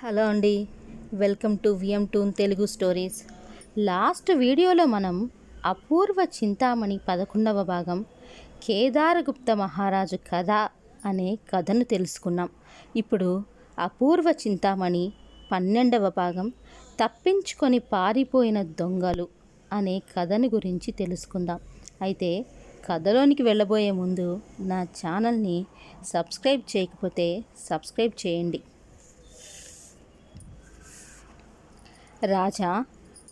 Hello అండి. Welcome to VM toon Telugu stories. Last వీడియోలో మనం అపూర్వ చింతామణి పదకొండవ భాగం కేదారగుప్త మహారాజు కథ అనే కథను తెలుసుకున్నాం. ఇప్పుడు అపూర్వ చింతామణి పన్నెండవ భాగం తప్పించుకొని పారిపోయిన దొంగలు అనే కథని గురించి తెలుసుకుందాం. అయితే కథలోనికి వెళ్ళబోయే ముందు నా ఛానల్ని సబ్స్క్రైబ్ చేయకపోతే సబ్స్క్రైబ్ చేయండి. రాజా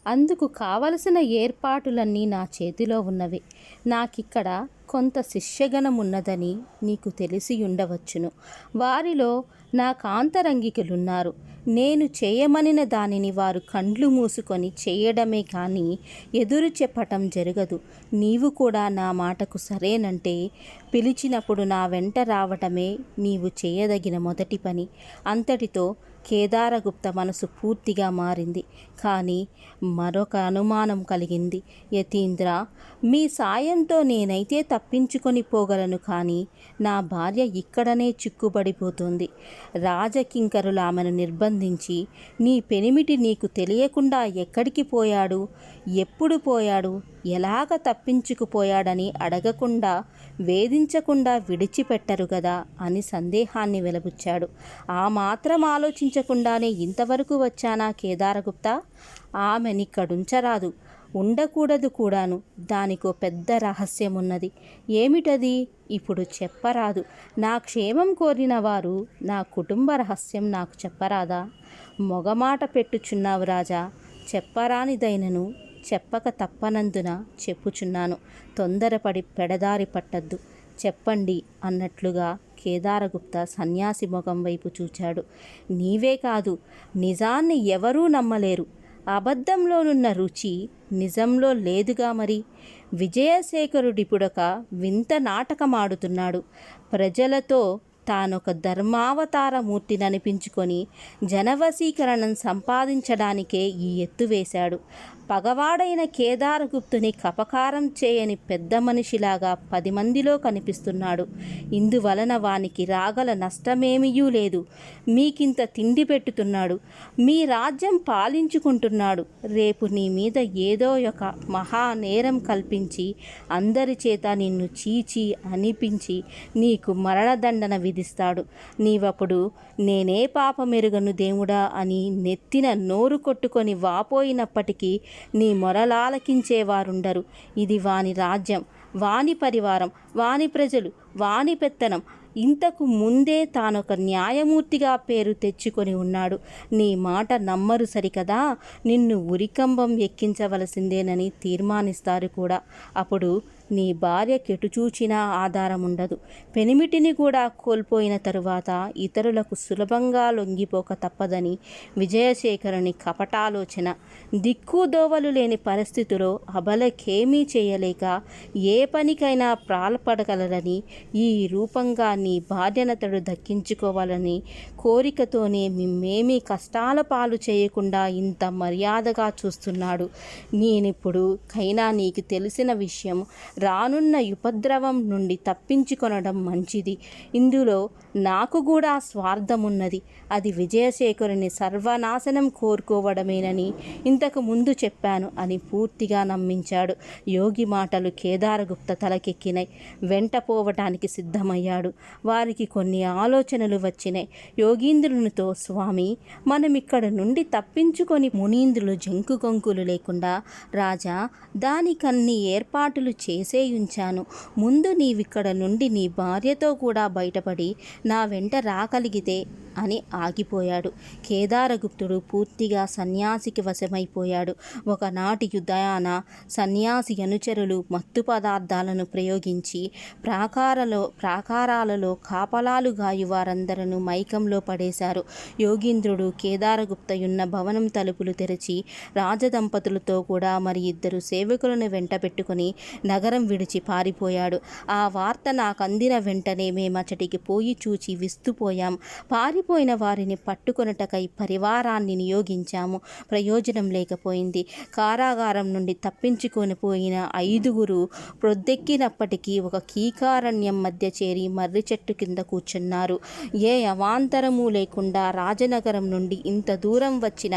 అందుకు కావలసిన ఏర్పాటులన్నీ నా చేతిలో ఉన్నవి. నాకిక్కడ కొంత శిష్యగణం ఉన్నదని నీకు తెలిసి ఉండవచ్చును. వారిలో నా కాంతరంగికులున్నారు నేను చేయమనిన దానిని వారు కండ్లు మూసుకొని చేయడమే కానీ ఎదురు చెప్పటం జరగదు. నీవు కూడా నా మాటకు సరేనంటే పిలిచినప్పుడు నా వెంట రావటమే నీవు చేయదగిన మొదటి పని. అంతటితో కేదారగుప్త మనసు పూర్తిగా మారింది. కానీ మరొక అనుమానం కలిగింది. యతీంద్ర మీ సాయంతో నేనైతే తప్పించుకొని పోగలను కానీ నా భార్య ఇక్కడనే చిక్కుబడిపోతుంది. రాజకింకరులు ఆమెను నిర్బంధించి నీ పెనిమిటి నీకు తెలియకుండా ఎక్కడికి పోయాడు? ఎప్పుడు పోయాడు? ఎలాగ తప్పించుకుపోయాడని అడగకుండా వేధించకుండా విడిచిపెట్టరు కదా అని సందేహాన్ని వెలబుచ్చాడు. ఆ మాత్రం ఆలోచించకుండానే ఇంతవరకు వచ్చానా కేదారగుప్తా? ఆమెనిక్కడుంచరాదు ఉండకూడదు కూడాను. దానికో పెద్ద రహస్యం ఉన్నది ఏమిటది? ఇప్పుడు చెప్పరాదు. నా క్షేమం కోరిన వారు నా కుటుంబ రహస్యం నాకు చెప్పరాదా? మొగమాట పెట్టుచున్నావు రాజా. చెప్పరానిదైనను చెప్పక తప్పనందున చెప్పుచున్నాను. తొందరపడి పెడదారి పట్టద్దు. చెప్పండి అన్నట్లుగా కేదారగుప్త సన్యాసి ముఖం వైపు చూచాడు. నీవే కాదు నిజాన్ని ఎవరూ నమ్మలేరు. అబద్ధంలోనున్న రుచి నిజంలో లేదుగా మరి. విజయశేఖరుడిపుడొక వింత నాటకమాడుతున్నాడు. ప్రజలతో తానొక ధర్మావతారమూర్తిననిపించుకొని జనవశీకరణం సంపాదించడానికే ఈ ఎత్తు వేశాడు. పగవాడైన కేదారగుప్తుని కపకారం చేయని పెద్ద మనిషిలాగా పది మందిలో కనిపిస్తున్నాడు. ఇందువలన వానికి రాగల నష్టమేమీయూ లేదు. మీకింత తిండి పెట్టుతున్నాడు. మీ రాజ్యం పాలించుకుంటున్నాడు. రేపు నీ మీద ఏదో ఒక మహా నేరం కల్పించి అందరి చేత నిన్ను చీచి అనిపించి నీకు మరణదండన విధిస్తాడు. నీవప్పుడు నేనే పాపమెరుగను దేవుడా అని నెత్తిన నోరు కొట్టుకొని వాపోయినప్పటికీ నీ మొరలాలకించేవారుండరు. ఇది వాని రాజ్యం వాని పరివారం వాని ప్రజలు వాని పెత్తనం. ఇంతకు ముందే తానొక న్యాయమూర్తిగా పేరు తెచ్చుకొని ఉన్నాడు. నీ మాట నమ్మరు సరికదా? నిన్ను ఉరికంబం ఎక్కించవలసిందేనని తీర్మానిస్తారు కూడా. అప్పుడు నీ భార్య కెటుచూచినా ఆధారం ఉండదు పెనిమిటిని కూడా కోల్పోయిన తరువాత ఇతరులకు సులభంగా లొంగిపోక తప్పదని విజయశేఖరుని కపటాలోచన. దిక్కుదోవలు లేని పరిస్థితిలో అబలకేమీ చేయలేక ఏ పనికైనా ప్రాలపడగలరని ఈ రూపంగా నీ భార్యనతడు దక్కించుకోవాలని కోరికతోనే మిమ్మేమీ కష్టాల పాలు చేయకుండా ఇంత మర్యాదగా చూస్తున్నాడు. నేనిప్పుడు కైనా నీకు తెలిసిన విషయం రానున్న ఉపద్రవం నుండి తప్పించుకొనడం మంచిది. ఇందులో నాకు కూడా స్వార్థమున్నది. అది విజయశేఖరుని సర్వనాశనం కోరుకోవడమేనని ఇంతకు ముందు చెప్పాను అని పూర్తిగా నమ్మించాడు. యోగి మాటలు కేదారగుప్త తలకెక్కినాయి. వెంట పోవటానికి సిద్ధమయ్యాడు. వారికి కొన్ని ఆలోచనలు వచ్చినాయి. యోగీంద్రునితో స్వామి మనం ఇక్కడ నుండి తప్పించుకొని మునీంద్రులు జంకు గొంకులు లేకుండా రాజా దానికన్ని ఏర్పాట్లు చేసి ఉంచాను ముందు నీవిక్కడ నుండి నీ భార్యతో కూడా బయటపడి నా వెంట రాగలిగితే అని ఆగిపోయాడు. కేదారగుప్తుడు పూర్తిగా సన్యాసికి వశమైపోయాడు. ఒకనాటి యుద్ధయాన సన్యాసి అనుచరులు మత్తు పదార్థాలను ప్రయోగించి ప్రాకారలో ప్రాకారాలలో కాపలాలు గాయు వారందరూ మైకంలో పడేశారు. యోగీంద్రుడు కేదారగుప్తయున్న భవనం తలుపులు తెరిచి రాజదంపతులతో కూడా మరి ఇద్దరు సేవకులను వెంట పెట్టుకుని నగర నగరం విడిచి పారిపోయాడు. ఆ వార్త నాకు అందిన వెంటనే మేమచ్చటికి పోయి చూచి విస్తుపోయాం. పారిపోయిన వారిని పట్టుకొనుటకై పరివారాన్ని నియోగించాము. ప్రయోజనం లేకపోయింది. కారాగారం నుండి తప్పించుకొని పోయిన ఐదుగురు ప్రొద్దెక్కినప్పటికీ ఒక కీకారణ్యం మధ్య చేరి మర్రి చెట్టు కింద కూర్చున్నారు. ఏ అవాంతరము లేకుండా రాజనగరం నుండి ఇంత దూరం వచ్చిన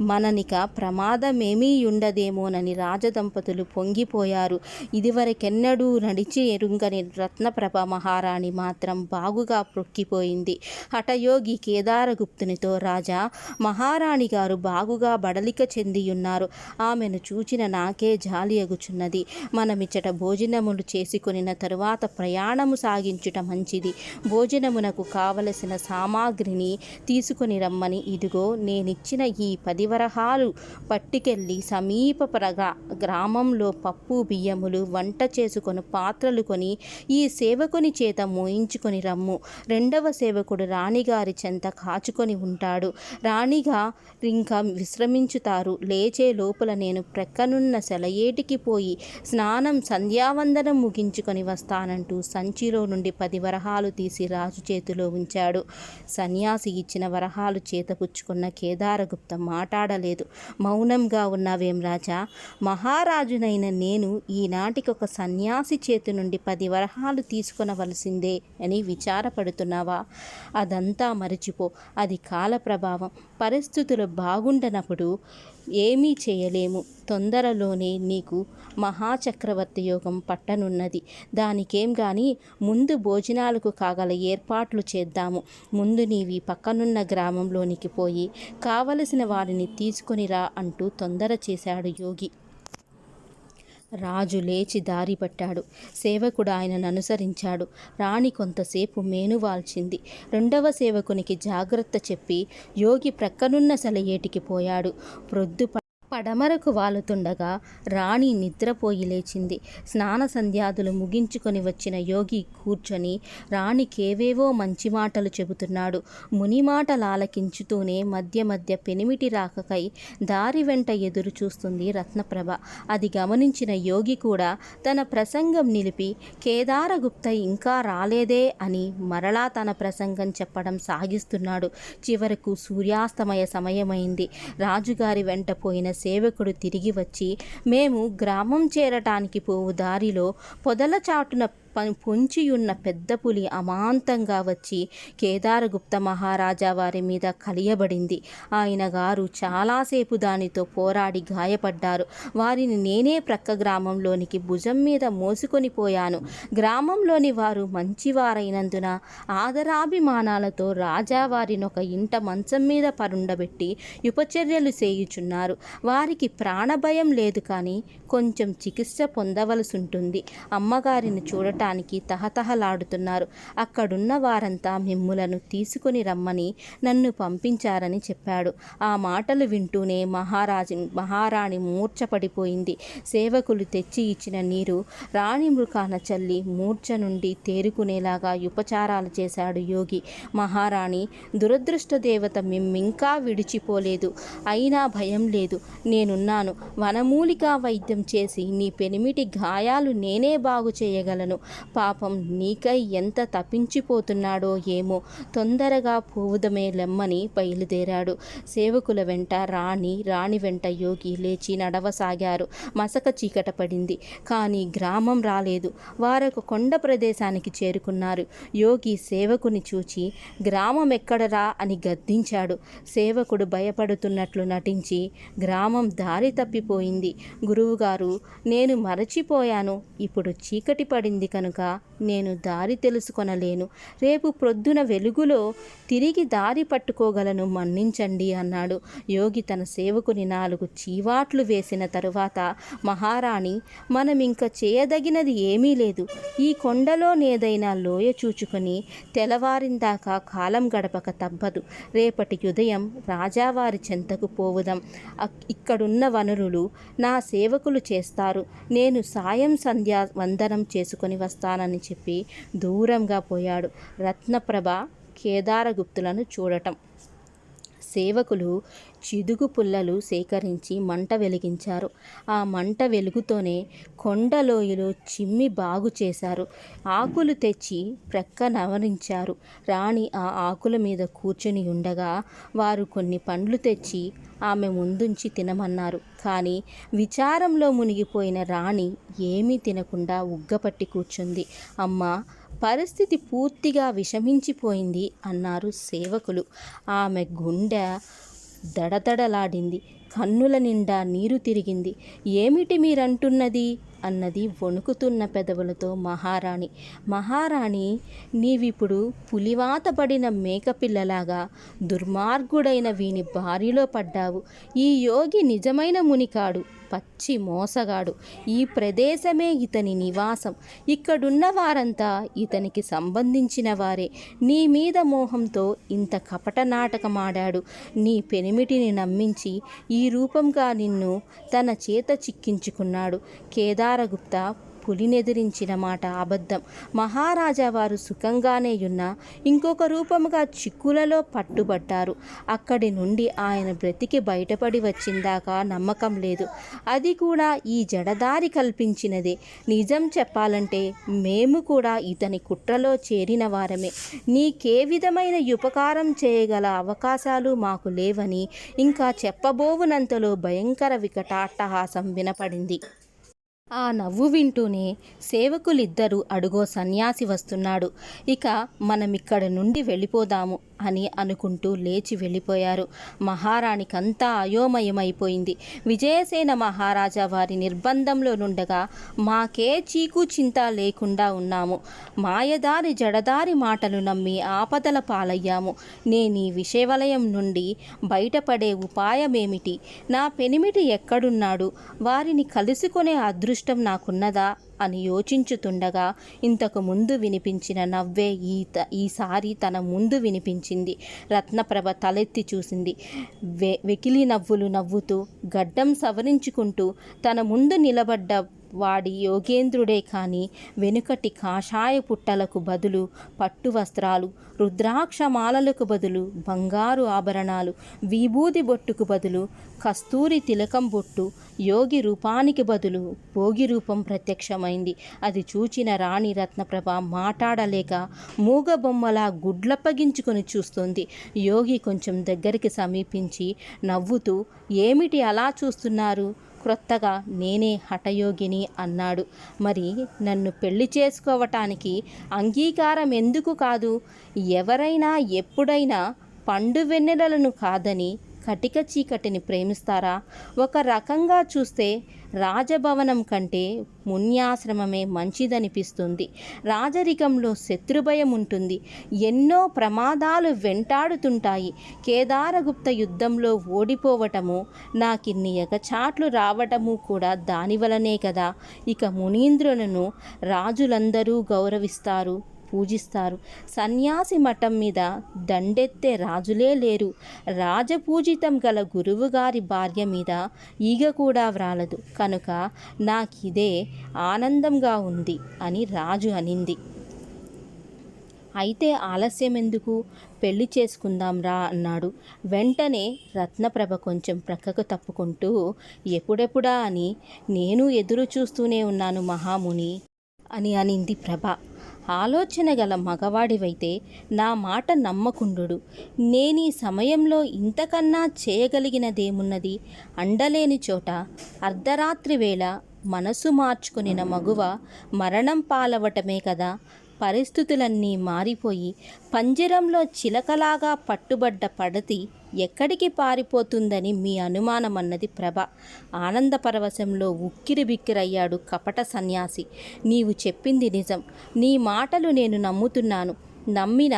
మననిక ప్రమాదమేమీ ఉండదేమోనని రాజదంపతులు పొంగిపోయారు. ఇది ఇదివరకెన్నడూ నడిచి ఎరుంగని రత్నప్రభ మహారాణి మాత్రం బాగుగా ప్రొక్కిపోయింది హఠయోగి కేదారగుప్తునితో రాజా మహారాణి గారు బాగుగా బడలిక చెందియున్నారు. ఆమెను చూచిన నాకే జాలి అగుచున్నది మనమిచ్చట భోజనములు చేసుకొనిన తరువాత ప్రయాణము సాగించుట మంచిది. భోజనమునకు కావలసిన సామాగ్రిని తీసుకొని రమ్మని ఇదిగో నేనిచ్చిన ఈ పదివరహాలు పట్టుకెళ్ళి సమీప ప్రగా గ్రామంలో పప్పు బియ్యములు వంట చేసుకొని పాత్రలు కొని ఈ సేవకుని చేత మోయించుకొని రమ్ము. రెండవ సేవకుడు రాణిగారి చెంత కాచుకొని ఉంటాడు. రాణిగా ఇంకా విశ్రమించుతారు. లేచే లోపల నేను ప్రక్కనున్న సెలయేటికి పోయి స్నానం సంధ్యావందనం ముగించుకొని వస్తానంటూ సంచిలో నుండి పది వరహాలు తీసి రాజు చేతిలో ఉంచాడు. సన్యాసి ఇచ్చిన వరహాలు చేతపుచ్చుకున్న కేదారగుప్త మాట్లాడలేదు మౌనంగా ఉన్నావేం రాజా? మహారాజునైన నేను ఈనాటికి ఒక సన్యాసి చేతి నుండి పది వరహాలు తీసుకొనవలసిందే అని విచారపడుతున్నావా? అదంతా మరచిపో. అది కాల ప్రభావం పరిస్థితులు బాగుండనప్పుడు ఏమీ చేయలేము. తొందరలోనే నీకు మహాచక్రవర్తి యోగం పట్టనున్నది. దానికేం గాని ముందు భోజనాలకు కాగల ఏర్పాట్లు చేద్దాము. ముందు నీవి పక్కనున్న గ్రామంలోనికి పోయి కావలసిన వారిని తీసుకొని రా అంటూ తొందర చేశాడు యోగి. రాజు లేచి దారి పట్టాడు. సేవకుడు ఆయనను అనుసరించాడు. రాణి కొంతసేపు మేనువాల్చింది రెండవ సేవకునికి జాగ్రత్త చెప్పి యోగి ప్రక్కనున్న సెలయేటికి పోయాడు. ప్రొద్దు ప- పడమరకు వాలుతుండగా రాణి నిద్రపోయి లేచింది. స్నాన సంధ్యాదులు ముగించుకొని వచ్చిన యోగి కూర్చొని రాణికేవేవో మంచి మాటలు చెబుతున్నాడు. ముని మాటలు ఆలకించుతూనే మధ్య మధ్య పెనిమిటి రాకకై దారి వెంట ఎదురు చూస్తుంది రత్నప్రభ. అది గమనించిన యోగి కూడా తన ప్రసంగం నిలిపి కేదారగుప్త ఇంకా రాలేదే అని మరలా తన ప్రసంగం చెప్పడం సాగిస్తున్నాడు. చివరకు సూర్యాస్తమయ సమయమైంది. రాజుగారి వెంట పోయిన సేవకుడు తిరిగి వచ్చి మేము గ్రామం చేరటానికి పోవు దారిలో పొదల చాటున పొంచియున్న పెద్ద పులి అమాంతంగా వచ్చి కేదారగుప్త మహారాజా వారి మీద కలియబడింది. ఆయన గారు చాలాసేపు దానితో పోరాడి గాయపడ్డారు. వారిని నేనే ప్రక్క గ్రామంలోనికి భుజం మీద మోసుకొని పోయాను. గ్రామంలోని వారు మంచివారైనందున ఆదరాభిమానాలతో రాజా వారిని ఒక ఇంట మంచం మీద పరుండబెట్టి ఉపచర్యలు చేయుచున్నారు. వారికి ప్రాణభయం లేదు కానీ కొంచెం చికిత్స పొందవలసి ఉంటుంది అమ్మగారిని చూడటం చూడటానికి తహతహలాడుతున్నారు. అక్కడున్న వారంతా మిమ్ములను తీసుకుని రమ్మని నన్ను పంపించారని చెప్పాడు. ఆ మాటలు వింటూనే మహారాజు మహారాణి మూర్ఛపడిపోయింది. సేవకులు తెచ్చి ఇచ్చిన నీరు రాణి మృకాన చల్లి మూర్ఛ నుండి తేరుకునేలాగా ఉపచారాలు చేశాడు యోగి. మహారాణి దురదృష్ట దేవత మిమ్మింకా విడిచిపోలేదు. అయినా భయం లేదు. నేనున్నాను. వనమూలికా వైద్యం చేసి నీ పెనిమిటి గాయాలు నేనే బాగు చేయగలను. పాపం నీకై ఎంత తప్పించిపోతున్నాడో ఏమో తొందరగా పోవుదమే లెమ్మని బయలుదేరాడు. సేవకుల వెంట రాణి రాణి వెంట యోగి లేచి నడవసాగారు. మసక చీకట పడింది. కానీ గ్రామం రాలేదు. వారొక కొండ ప్రదేశానికి చేరుకున్నారు. యోగి సేవకుని చూచి గ్రామం ఎక్కడరా? అని గద్దించాడు. సేవకుడు భయపడుతున్నట్లు నటించి గ్రామం దారి తప్పిపోయింది. గురువుగారు నేను మరచిపోయాను. ఇప్పుడు చీకటి పడింది కనుక నేను దారి తెలుసుకొనలేను. రేపు ప్రొద్దున వెలుగులో తిరిగి దారి పట్టుకోగలను మన్నించండి అన్నాడు. యోగి తన సేవకుని నాలుగు చీవాట్లు వేసిన తరువాత మహారాణి మనం చేయదగినది ఏమీ లేదు. ఈ కొండలోనేదైనా లోయ చూచుకొని తెల్లవారిందాకా కాలం గడపక తప్పదు రేపటి ఉదయం రాజావారి చెంతకు పోవుదాం. ఇక్కడున్న వనరులు నా సేవకులు చేస్తారు. నేను సాయం సంధ్యా వందనం చేసుకొని వస్తానని చెప్పి దూరంగా పోయాడు. రత్నప్రభ కేదారగుప్తులను చూడటం. సేవకులు చిదుగు పుల్లలు సేకరించి మంట వెలిగించారు. ఆ మంట వెలుగుతోనే కొండలోయలో చిమ్మి బాగు చేశారు. ఆకులు తెచ్చి ప్రక్క నవరించారు రాణి ఆ ఆకుల మీద కూర్చుని ఉండగా వారు కొన్ని పండ్లు తెచ్చి ఆమె ముందుంచి తినమన్నారు. కానీ విచారంలో మునిగిపోయిన రాణి ఏమీ తినకుండా ఉగ్గపట్టి కూర్చుంది. అమ్మ పరిస్థితి పూర్తిగా విషమించిపోయింది అన్నారు సేవకులు. ఆమె గుండె దడదడలాడింది. కన్నుల నిండా నీరు తిరిగింది. ఏమిటి మీరంటున్నది? అన్నది వణుకుతున్న పెదవులతో మహారాణి. మహారాణి నీవిప్పుడు పులివాత పడిన మేకపిల్లలాగా దుర్మార్గుడైన వీని బారిలో పడ్డావు. ఈ యోగి నిజమైన మునికాడు. పచ్చి మోసగాడు. ఈ ప్రదేశమే ఇతని నివాసం. ఇక్కడున్న వారంతా ఇతనికి సంబంధించిన వారే. నీ మీద మోహంతో ఇంత కపట నాటకమాడాడు. నీ పెనిమిటిని నమ్మించి ఈ రూపంగా నిన్ను తన చేత చిక్కించుకున్నాడు. కేదారగుప్త పులినెదిరించిన మాట అబద్ధం. మహారాజా వారు సుఖంగానే ఉన్న ఇంకొక రూపముగా చిక్కులలో పట్టుబట్టారు అక్కడి నుండి ఆయన బ్రతికి బయటపడి వచ్చిందాకా నమ్మకం లేదు. అది కూడా ఈ జడదారి కల్పించినదే. నిజం చెప్పాలంటే మేము కూడా ఇతని కుట్రలో చేరిన వారమే. నీకే విధమైన ఉపకారం చేయగల అవకాశాలు మాకు లేవని ఇంకా చెప్పబోవునంతలో భయంకర వికటాట్టహాసం వినపడింది. ఆ నవ్వు వింటూనే సేవకులిద్దరూ అడుగో సన్యాసి వస్తున్నాడు. ఇక మనం ఇక్కడి నుండి వెళ్ళిపోదాము. అని అనుకుంటూ లేచి వెళ్ళిపోయారు. మహారాణికంతా అయోమయమైపోయింది. విజయసేన మహారాజా వారి నిర్బంధంలో నుండగా మాకే చీకు చింత లేకుండా ఉన్నాము. మాయదారి జడదారి మాటలు నమ్మి ఆపదల పాలయ్యాము. నేను ఈ విషవలయం నుండి బయటపడే ఉపాయమేమిటి? నా పెనిమిటి ఎక్కడున్నాడు? వారిని కలుసుకునే అదృష్టం నాకున్నదా? అని యోచించుతుండగా ఇంతకు ముందు వినిపించిన నవ్వే ఈ త- ఈసారి తన ముందు వినిపించింది. రత్నప్రభ తలెత్తి చూసింది. వె వెకిలి నవ్వులు నవ్వుతూ గడ్డం సవరించుకుంటూ తన ముందు నిలబడ్డ వాడి యోగేంద్రుడే కాని వెనుకటి కాషాయ పుట్టలకు బదులు పట్టు వస్త్రాలు రుద్రాక్ష మాలలకు బదులు బంగారు ఆభరణాలు విభూది బొట్టుకు బదులు కస్తూరి తిలకం బొట్టు యోగి రూపానికి బదులు భోగి రూపం ప్రత్యక్షమైంది. అది చూచిన రాణి రత్నప్రభ మాట్లాడలేక మూగబొమ్మలా గుడ్లప్పగించుకొని చూస్తుంది. యోగి కొంచెం దగ్గరికి సమీపించి నవ్వుతూ ఏమిటి అలా చూస్తున్నారు? క్రొత్తగా నేనే హఠయోగిని అన్నాడు. మరి నన్ను పెళ్ళి చేసుకోవటానికి అంగీకారం ఎందుకు కాదు? ఎవరైనా ఎప్పుడైనా పండు వెన్నెలలను కాదని కటిక చీకటిని ప్రేమిస్తారా? ఒక రకంగా చూస్తే రాజభవనం కంటే మున్యాశ్రమమే మంచిదనిపిస్తుంది. రాజరికంలో శత్రుభయం ఉంటుంది. ఎన్నో ప్రమాదాలు వెంటాడుతుంటాయి. కేదారగుప్త యుద్ధంలో ఓడిపోవటము నాకిన్ని ఎగచాట్లు రావటము కూడా దానివలనే కదా. ఇక మునీంద్రులను రాజులందరూ గౌరవిస్తారు. పూజిస్తారు. సన్యాసి మఠం మీద దండెత్తే రాజులే లేరు. రాజపూజితం గల గురువుగారి భార్య మీద ఈగ కూడా వ్రాలదు. కనుక నాకిదే ఆనందంగా ఉంది అని రాజు అనింది. అయితే ఆలస్యం ఎందుకు? పెళ్ళి చేసుకుందాం రా అన్నాడు. వెంటనే రత్నప్రభ కొంచెం ప్రక్కకు తప్పుకుంటూ ఎప్పుడెప్పుడా అని నేను ఎదురు చూస్తూనే ఉన్నాను మహాముని అని అనింది ప్రభ. ఆలోచన గల మగవాడివైతే నా మాట నమ్మకుండు నేనీ సమయంలో ఇంతకన్నా చేయగలిగినదేమున్నది? అండలేని చోట అర్ధరాత్రి వేళ మనసు మార్చుకునిన మగువ మరణం పాలవటమే కదా. పరిస్థితులన్నీ మారిపోయి పంజరంలో చిలకలాగా పట్టుబడ్డ పడతి ఎక్కడికి పారిపోతుందని మీ అనుమానమన్నది ప్రభ. ఆనంద పరవశంలో ఉక్కిరి బిక్కిరయ్యాడు కపట సన్యాసి. నీవు చెప్పింది నిజం. నీ మాటలు నేను నమ్ముతున్నాను. నమ్మిన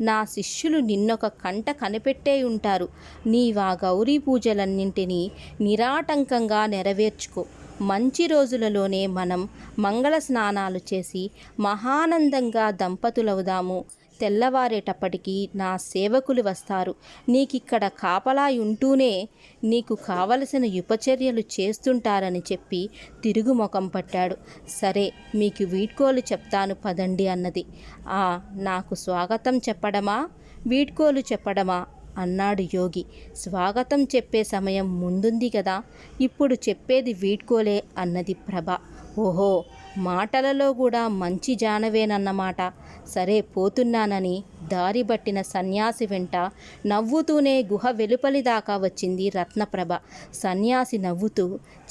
నా శిష్యులు నిన్నొక కంట కనిపెట్టే ఉంటారు. నీవా గౌరీ పూజలన్నింటినీ నిరాటంకంగా నెరవేర్చుకో. మంచి రోజులలోనే మనం మంగళ స్నానాలు చేసి మహానందంగా దంపతులవుదాము. తెల్లవారేటప్పటికీ నా సేవకులు వస్తారు. నీకిక్కడ కాపలా ఉంటూనే నీకు కావలసిన ఉపచర్యలు చేస్తుంటారని చెప్పి తిరుగు ముఖం పట్టాడు. సరే మీకు వీడ్కోలు చెప్తాను పదండి అన్నది. ఆ నాకు స్వాగతం చెప్పడమా? వీడ్కోలు చెప్పడమా? అన్నాడు యోగి. స్వాగతం చెప్పే సమయం ముందుంది కదా ఇప్పుడు చెప్పేది వీడ్కోలే అన్నది ప్రభ. ఓహో మాటలలో కూడా మంచి జానవేనన్నమాట. సరే పోతున్నానని దారి బట్టిన సన్యాసి వెంట నవ్వుతూనే గుహ వెలుపలి దాకా వచ్చింది రత్నప్రభ. సన్యాసి నవ్వుతూ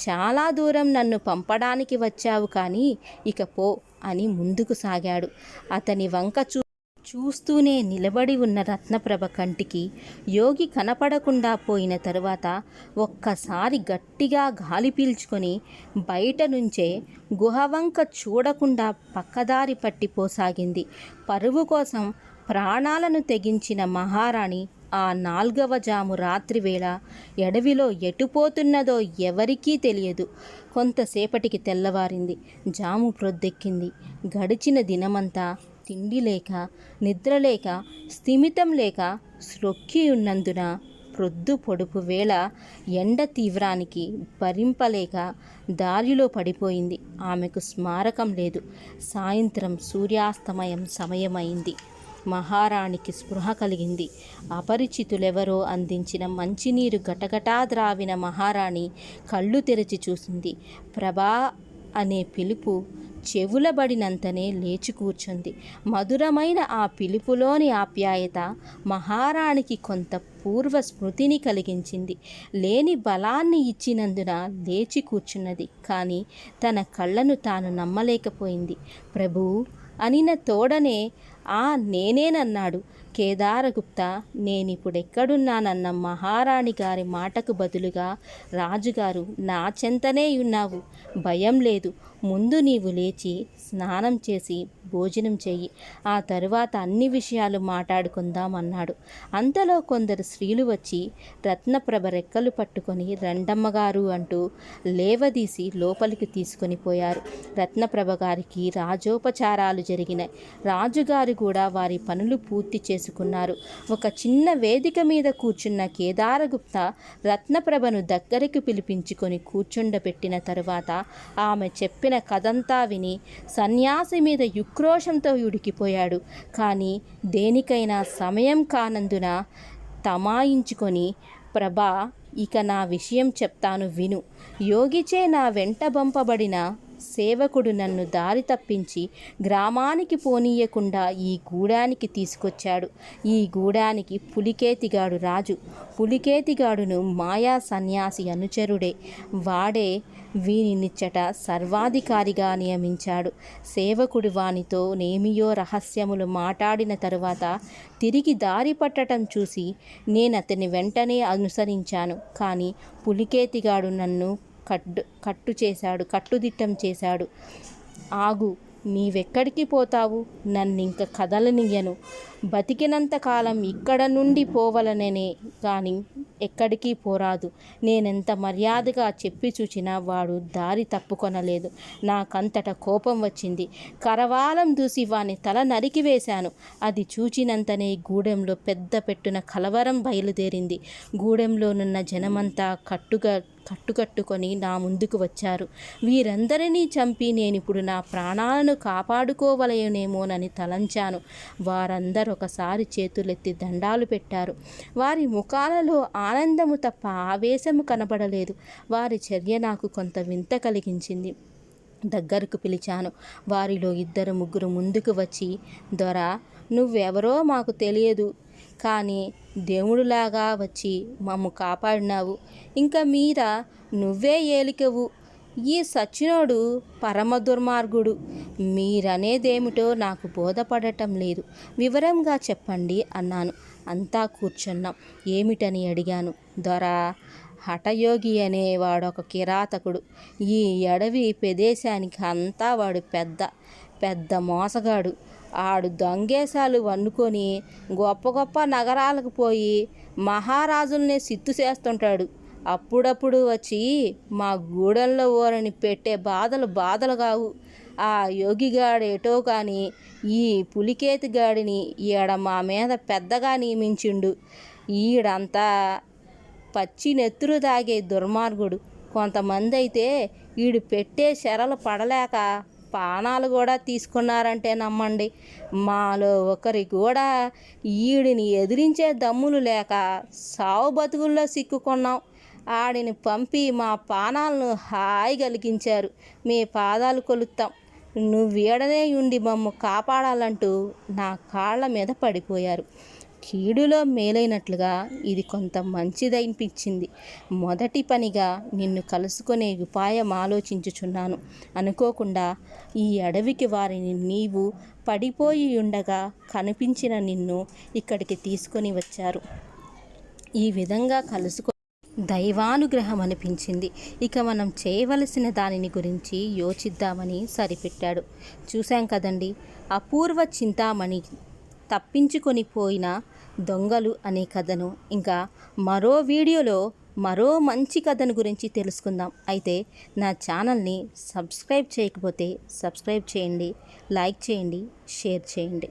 చాలా దూరం నన్ను పంపడానికి వచ్చావు కానీ ఇక పో అని ముందుకు సాగాడు. అతని వంక చూ చూస్తూనే నిలబడి ఉన్న రత్నప్రభ కంటికి యోగి కనపడకుండా పోయిన తరువాత ఒక్కసారి గట్టిగా గాలి పీల్చుకొని బయట నుంచే గుహవంక చూడకుండా పక్కదారి పట్టిపోసాగింది పరువు కోసం ప్రాణాలను తెగించిన మహారాణి ఆ నాల్గవ జాము రాత్రివేళ ఎడవిలో ఎటుపోతున్నదో ఎవరికీ తెలియదు. కొంతసేపటికి తెల్లవారింది. జాము ప్రొద్దెక్కింది. గడిచిన దినమంతా తిండి లేక నిద్ర లేక స్థిమితం లేక స్రొక్కి ఉన్నందున ప్రొద్దు పొడుపు వేళ ఎండ తీవ్రానికి భరింపలేక దారిలో పడిపోయింది. ఆమెకు స్మారకం లేదు. సాయంత్రం సూర్యాస్తమయం సమయమైంది. మహారాణికి స్పృహ కలిగింది. అపరిచితులెవరో అందించిన మంచినీరు గటగటా ద్రావిన మహారాణి కళ్ళు తెరిచి చూసింది. ప్రభా అనే పిలుపు చెవులబడినంతనే లేచి కూర్చుంది. మధురమైన ఆ పిలుపులోని ఆప్యాయత మహారాణికి కొంత పూర్వ స్మృతిని కలిగించింది. లేని బలాన్ని ఇచ్చినందున లేచి కూర్చున్నది. కానీ తన కళ్ళను తాను నమ్మలేకపోయింది. ప్రభు అనిన తోడనే ఆ నేనేనన్నాడు. కేదారగుప్త నేనిప్పుడెక్కడున్నానన్న మహారాణి గారి మాటకు బదులుగా రాజుగారు నా చెంతనే ఉన్నావు. భయం లేదు. ముందు నీవు లేచి స్నానం చేసి భోజనం చెయ్యి. ఆ తరువాత అన్ని విషయాలు మాట్లాడుకుందాం అన్నాడు. అంతలో కొందరు స్త్రీలు వచ్చి రత్నప్రభ రెక్కలు పట్టుకొని రండమ్మగారు అంటూ లేవదీసి లోపలికి తీసుకొని పోయారు. రత్నప్రభ గారికి రాజోపచారాలు జరిగినాయి. రాజుగారు కూడా వారి పనులు పూర్తి చేసుకున్నారు ఒక చిన్న వేదిక మీద కూర్చున్న కేదారగుప్త రత్నప్రభను దగ్గరికి పిలిపించుకొని కూర్చుండబెట్టిన తరువాత ఆమె చెప్పిన కథంతా విని సన్యాసి మీద యుక్రోషంతో ఉడికిపోయాడు. కానీ దేనికైనా సమయం కానందున తమాయించుకొని ప్రభా ఇక నా విషయం చెప్తాను విను. యోగిచే నా వెంట పంపబడిన సేవకుడు నన్ను దారి తప్పించి గ్రామానికి పోనీయకుండా ఈ గూడానికి తీసుకొచ్చాడు. ఈ గూడానికి పులికేతిగాడు రాజు. పులికేతిగాడును మాయా సన్యాసి అనుచరుడే. వాడే వీనినిచ్చట సర్వాధికారిగా నియమించాడు. సేవకుడు వానితో నేమియో రహస్యములు మాట్లాడిన తరువాత తిరిగి దారి పట్టటం చూసి నేను అతని వెంటనే అనుసరించాను. కానీ పులికేతిగాడు నన్ను కట్టు కట్టు చేశాడు కట్టుదిట్టం చేశాడు. ఆగు నీవెక్కడికి పోతావు? నన్నింక కదలనియ్యను. బతికినంత కాలం ఇక్కడ నుండి పోవలననే కానీ ఎక్కడికి పోరాదు. నేనెంత మర్యాదగా చెప్పి చూచినా వాడు దారి తప్పుకొనలేదు. నాకంతట కోపం వచ్చింది. కరవాలం దూసి వాని తల నరికివేశాను అది చూచినంతనే గూడెంలో పెద్ద పెట్టున కలవరం బయలుదేరింది. గూడెంలోనున్న జనమంతా కట్టుగా కట్టుకట్టుకొని నా ముందుకు వచ్చారు. వీరందరినీ చంపి నేను ఇప్పుడు నా ప్రాణాలను కాపాడుకోవలయనేమోనని తలంచాను. వారందరూ ఒకసారి చేతులెత్తి దండాలు పెట్టారు. వారి ముఖాలలో ఆనందము తప్ప ఆవేశము కనబడలేదు. వారి చర్య నాకు కొంత వింత కలిగించింది. దగ్గరకు పిలిచాను. వారిలో ఇద్దరు ముగ్గురు ముందుకు వచ్చి దొర నువ్వెవరో మాకు తెలియదు. కానీ దేవుడులాగా వచ్చి మమ్ము కాపాడినావు. ఇంకా మీద నువ్వే ఏలికవు. ఈ సచ్చినోడు పరమ దుర్మార్గుడు. మీరనేదేమిటో నాకు బోధపడటం లేదు. వివరంగా చెప్పండి అన్నాను. అంతా కూర్చున్నాం. ఏమిటని అడిగాను. దొర హఠయోగి అనేవాడు ఒక కిరాతకుడు. ఈ అడవి ప్రదేశానికి అంతా వాడు పెద్ద పెద్ద మోసగాడు. ఆడు దొంగేశాలు వన్నుకొని గొప్ప గొప్ప నగరాలకు పోయి మహారాజుల్ని సిత్తు చేస్తుంటాడు. అప్పుడప్పుడు వచ్చి మా గూడెంలో ఓరని పెట్టే బాధలు బాధలు కావు. ఆ యోగిగాడేటో కానీ ఈ పులికేతిగాడిని ఈడ మా మీద పెద్దగా నియమించిండు. ఈడంతా పచ్చి నెత్తురు తాగే దుర్మార్గుడు. కొంతమంది అయితే ఈడు పెట్టే శరలు పడలేక పానాలు కూడా తీసుకున్నారంటే నమ్మండి. మాలో ఒకరి కూడా ఈడిని ఎదిరించే దమ్ములు లేక సావు బతుకుల్లో సిక్కుకున్నాం. ఆడిని పంపి మా పానాలను హాయి కలిగించారు మీ పాదాలు కొలుస్తాం నువ్వేడనే ఉండి మమ్ము కాపాడాలంటూ నా కాళ్ళ మీద పడిపోయారు. కీడులో మేలైనట్లుగా ఇది కొంత మంచిదనిపించింది. మొదటి పనిగా నిన్ను కలుసుకునే ఉపాయం ఆలోచించుచున్నాను. అనుకోకుండా ఈ అడవికి వారిని నీవు పడిపోయి ఉండగా కనిపించిన నిన్ను ఇక్కడికి తీసుకొని వచ్చారు. ఈ విధంగా కలుసుకో దైవానుగ్రహం అనిపించింది. ఇక మనం చేయవలసిన దానిని గురించి యోచిద్దామని సరిపెట్టాడు. చూశాం కదండి అపూర్వ చింతామణి తప్పించుకొని పోయిన దొంగలు అనే కథను ఇంకా మరో వీడియోలో మరో మంచి కథను గురించి తెలుసుకుందాం. అయితే నా ఛానల్ని సబ్స్క్రైబ్ చేయకపోతే సబ్స్క్రైబ్ చేయండి లైక్ చేయండి షేర్ చేయండి.